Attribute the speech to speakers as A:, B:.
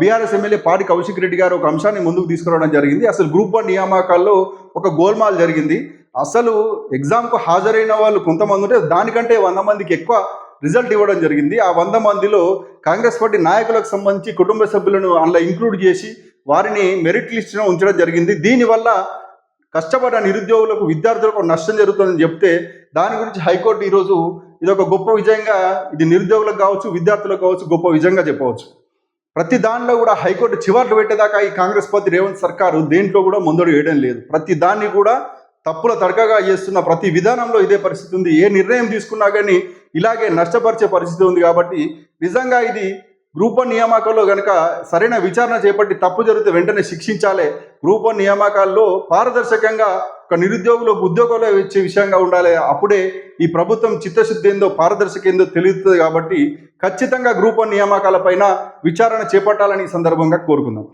A: BRS MLA పాడి కౌశిక్ రెడ్డి గారు ఒక అంశాన్ని ముందుకు తీసుకురావడం జరిగింది. అసలు గ్రూప్ వన్ నియామకాల్లో ఒక గోల్మాల్ జరిగింది. అసలు ఎగ్జామ్కు హాజరైన వాళ్ళు కొంతమంది ఉంటే దానికంటే వంద మందికి ఎక్కువ రిజల్ట్ ఇవ్వడం జరిగింది. ఆ వంద మందిలో కాంగ్రెస్ పార్టీ నాయకులకు సంబంధించి కుటుంబ సభ్యులను అందులో ఇంక్లూడ్ చేసి వారిని మెరిట్ లిస్టులో ఉంచడం జరిగింది. దీనివల్ల కష్టపడ్డ నిరుద్యోగులకు విద్యార్థులకు నష్టం జరుగుతుందని చెప్తే దాని గురించి హైకోర్టు ఈరోజు ఇది ఒక గొప్ప విజయంగా ఇది నిరుద్యోగులకు కావచ్చు విద్యార్థులకు కావచ్చు గొప్ప విజయంగా చెప్పవచ్చు. ప్రతి దానిలో కూడా హైకోర్టు చివర్లు పెట్టేదాకా ఈ కాంగ్రెస్ పార్టీ రేవంత్ సర్కారు దేంట్లో కూడా ముందడు వేయడం లేదు. ప్రతి దాన్ని కూడా తప్పుల తడకగా చేస్తున్న ప్రతి విధానంలో ఇదే పరిస్థితి ఉంది. ఏ నిర్ణయం తీసుకున్నా కానీ ఇలాగే నష్టపరిచే పరిస్థితి ఉంది కాబట్టి నిజంగా ఇది గ్రూప్ వన్ నియామకాల్లో కనుక సరైన విచారణ చేపట్టి తప్పు జరిగితే వెంటనే శిక్షించాలి. గ్రూప్ వన్ నియామకాల్లో పారదర్శకంగా ఒక నిరుద్యోగులకు ఉద్యోగాలు ఇచ్చే విషయంగా ఉండాలి. అప్పుడే ఈ ప్రభుత్వం చిత్తశుద్ధి ఏందో పారదర్శక ఏందో తెలుస్తుంది కాబట్టి ఖచ్చితంగా గ్రూప్ వన్ నియామకాలపైన విచారణ చేపట్టాలని ఈ సందర్భంగా కోరుకుందాం.